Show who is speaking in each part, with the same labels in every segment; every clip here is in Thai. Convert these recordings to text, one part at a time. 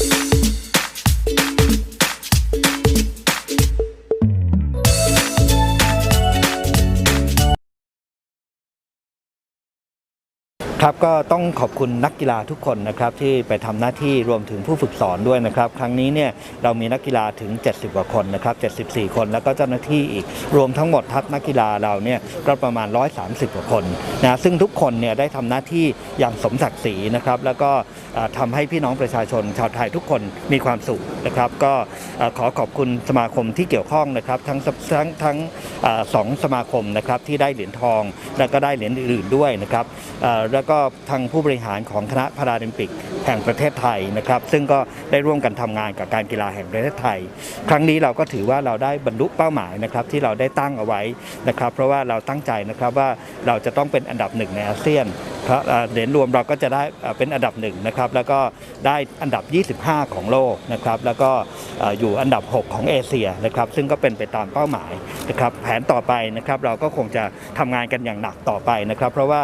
Speaker 1: Thank you. ครับก็ต้องขอบคุณนักกีฬาทุกคนนะครับที่ไปทำหน้าที่รวมถึงผู้ฝึกสอนด้วยนะครับ ครั้งนี้เนี่ยเรามีนักกีฬาถึง 70 กว่าคนนะครับ 74 คนแล้วก็เจ้าหน้าที่อีกรวมทั้งหมดทัพนักกีฬาเราเนี่ยก็ประมาณ 130 กว่าคนนะซึ่งทุกคนเนี่ยได้ทำหน้าที่อย่างสมศักดิ์ศรีนะครับ แล้วก็เอ่อทำให้พี่น้องประชาชนชาวไทยทุกคนมีความสุขนะครับ ก็ขอขอบคุณสมาคมที่เกี่ยวข้องนะครับ ทั้งทั้งทั้งสองสมาคมนะครับที่ได้เหรียญทอง และก็ได้เหรียญอื่นๆด้วยนะครับแล้วก็ทางผู้บริหารของคณะพาราลิมปิกแห่งประเทศไทยนะครับ ซึ่งก็ได้ร่วมกันทำงานกับการกีฬาแห่งประเทศไทย ครั้งนี้เราก็ถือว่าเราได้บรรลุเป้าหมายนะครับที่เราได้ตั้งเอาไว้นะครับ เพราะว่าเราตั้งใจนะครับว่าเราจะต้องเป็นอันดับหนึ่งในอาเซียนเหรียญรวมเราก็จะได้เป็นอันดับหนึ่งนะครับแล้วก็ได้อันดับ 25 ของโลกนะครับแล้วก็อยู่อันดับ 6 ของเอเชียนะครับซึ่งก็เป็นไปตามเป้าหมายนะครับแผนต่อไปนะครับเราก็คงจะทำงานกันอย่างหนักต่อไปนะครับ เพราะว่า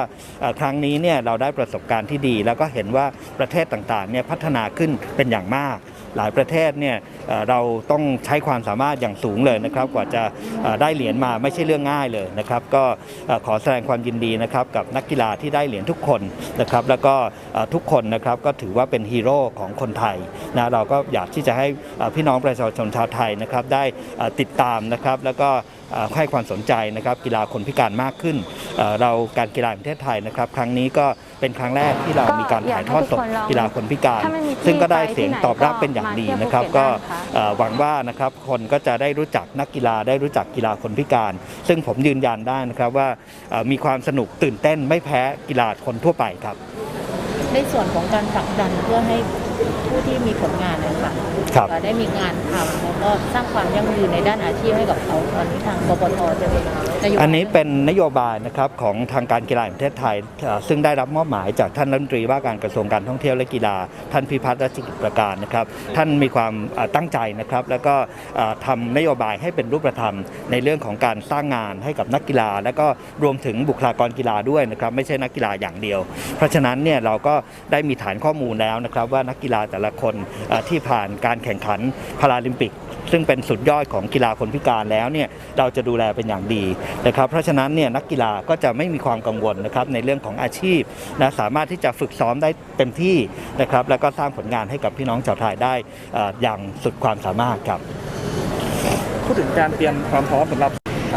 Speaker 1: ครั้งนี้เนี่ยเราได้ประสบการณ์ที่ดี แล้วก็เห็นว่าประเทศต่างๆเนี่ยพัฒนาขึ้นเป็นอย่างมาก หลายประเทศเนี่ยเราต้องใช้ความสามารถอย่างสูงเลยนะครับ กว่าจะได้เหรียญมาไม่ใช่เรื่องง่ายเลยนะครับ ก็ขอแสดงความยินดีนะครับกับนักกีฬาที่ได้เหรียญทุกคนนะครับ แล้วก็ทุกคนนะครับก็ถือว่าเป็นฮีโร่ของคนไทยนะเราก็อยากที่จะให้พี่น้องประชาชนชาวไทยนะครับได้ติดตามนะครับแล้วก็ให้ความสนใจนะครับกีฬาคนพิการมากขึ้นเอ่อเราการกีฬาแห่งประเทศไทยนะครับ ครั้งนี้ก็เป็นครั้งแรกที่เรามีการถ่ายทอดสดกีฬาคนพิการ
Speaker 2: ถ้าไม่มีที่
Speaker 1: ซึ่งก็ได้
Speaker 2: ไปที่
Speaker 1: เสียง
Speaker 2: ไหน
Speaker 1: ตอบรับเป็นอย่าง
Speaker 2: ก็
Speaker 1: ดี
Speaker 2: มาเที่ยว
Speaker 1: นะครับ
Speaker 2: ภูเก็ต
Speaker 1: ก็
Speaker 2: ได้นะคะ
Speaker 1: เอ่อหวังว่านะครับคนก็จะได้รู้จักนักกีฬาได้รู้จักกีฬาคนพิการ ซึ่งผมยืนยันได้นะครับว่าเอ่อมีความสนุกตื่นเต้นไม่แพ้กีฬาคนทั่วไปครับ
Speaker 3: ในส่วนของการผลักดันเพื่อให้ ผู้ที่มีผลงานนะคะ
Speaker 1: ครับ
Speaker 3: เอ่อได้มีงานทำแล้วก็สร้างความยั่งยืนในด้านอาชีพให้กับเขาตอนนี้ทางกปทจะเป็นนโยบาย
Speaker 1: อันนี้เป็นนโยบายนะครับของทางการกีฬาแห่งประเทศไทยเอ่อซึ่งได้รับมอบหมายจากท่านรัฐมนตรีว่าการกระทรวงการท่องเที่ยวและกีฬา ท่านพิพัฒน์รัชกิจประการนะครับ ท่านมีความเอ่อตั้งใจนะครับ แล้วก็เอ่อทำนโยบายให้เป็นรูปธรรม ในเรื่องของการสร้างงานให้กับนักกีฬา และก็รวมถึงบุคลากรกีฬาด้วยนะครับ ไม่ใช่นักกีฬาอย่างเดียว เพราะฉะนั้นเนี่ยเราก็ได้มีฐานข้อมูลแล้วนะครับว่านักกีฬาแต่ละคนเอ่อที่ผ่านการแข่งขันพาราลิมปิก ซึ่งเป็นสุดยอดของกีฬาคนพิการแล้วเนี่ยเราจะดูแลเป็นอย่างดีนะครับเพราะฉะนั้นเนี่ยนักกีฬาก็จะไม่มีความกังวลนะครับในเรื่องของอาชีพนะสามารถที่จะฝึกซ้อมได้เต็มที่นะครับแล้วก็สร้างผลงานให้กับพี่น้องชาวไทยได้เอ่ออย่างสุดความสามารถครับ
Speaker 4: พูดถึงการเตรียมความพร้อมสำหรับ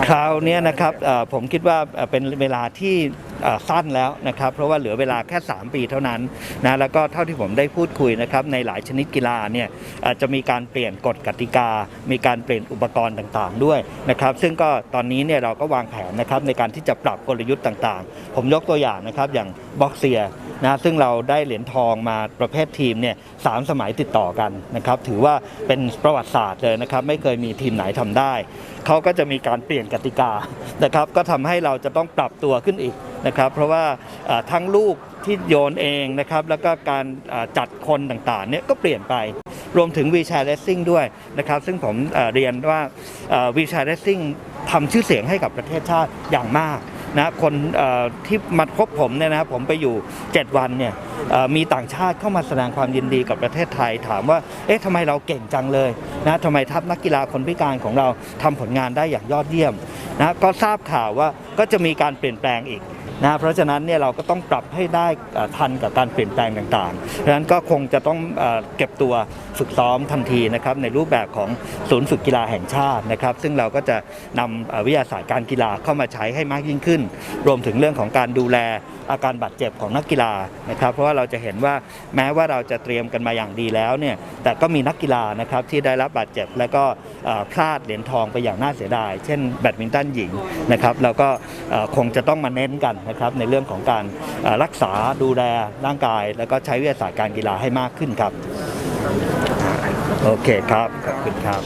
Speaker 1: คราวเนี้ยนะครับเอ่อผมคิดว่าเอ่อเป็นเวลาที่เอ่อ สั้นแล้วนะครับเพราะว่าเหลือเวลาแค่ 3 ปีเท่านั้นนะแล้วก็เท่าที่ผมได้พูดคุยนะครับในหลายชนิดกีฬาเนี่ยอ่อจะมีการเปลี่ยนกฎกติกา มีการเปลี่ยนอุปกรณ์ต่างๆ ด้วยนะครับซึ่งก็ตอนนี้เนี่ยเราก็วางแผนนะครับในการที่จะปรับกลยุทธ์ต่างๆ ผมยกตัวอย่างนะครับอย่างบ็อกเซียนะซึ่งเราได้เหรียญทองมาประเภททีมเนี่ยสามสมัยติดต่อกันนะครับถือว่าเป็นประวัติศาสตร์เลยนะครับไม่เคยมีทีมไหนทำได้ เขาก็จะมีการเปลี่ยนกติกานะครับก็ทำให้เราจะต้องปรับตัวขึ้นอีก นะครับเพราะว่าทั้งลูกที่โยนเองนะครับแล้วก็การจัดคนต่างๆเนี่ยก็เปลี่ยนไปรวมถึงวีแชร์เลสซิ่งด้วยนะครับซึ่งผมเรียนว่าวีแชร์เลสซิ่งทำชื่อเสียงให้กับประเทศชาติอย่างมากนะคนที่มาพบผมเนี่ยนะครับผมไปอยู่ 7 วันเนี่ยมีต่างชาติเข้ามาแสดงความยินดีกับประเทศไทย ถามว่าเอ๊ะทำไมเราเก่งจังเลยนะทำไมทัพนักกีฬาคนพิการของเราทำผลงานได้อย่างยอดเยี่ยมนะก็ทราบข่าวว่าก็จะมีการเปลี่ยนแปลงอีก นะเพราะฉะนั้นเนี่ยเราก็ต้องปรับให้ได้ทันกับการเปลี่ยนแปลงต่างๆดังนั้นก็คงจะต้องเก็บตัว ฝึกซ้อมทันทีนะครับในรูปแบบของศูนย์ฝึกกีฬาแห่งชาตินะครับ ซึ่งเราก็จะนำวิทยาศาสตร์การกีฬาเข้ามาใช้ให้มากยิ่งขึ้น รวมถึงเรื่องของการดูแลอาการบาดเจ็บของนักกีฬานะครับ เพราะว่าเราจะเห็นว่าแม้ว่าเราจะเตรียมกันมาอย่างดีแล้วเนี่ยแต่ก็มีนักกีฬานะครับที่ได้รับบาดเจ็บแล้วก็พลาดเหรียญทองไปอย่างน่าเสียดาย เช่นแบดมินตันหญิงนะครับเราก็คงจะต้องมาเน้นกันนะครับในเรื่องของการรักษาดูแลร่างกาย แล้วก็ใช้วิทยาศาสตร์การกีฬาให้มากขึ้นครับ โอเคครับ ขอบคุณครับ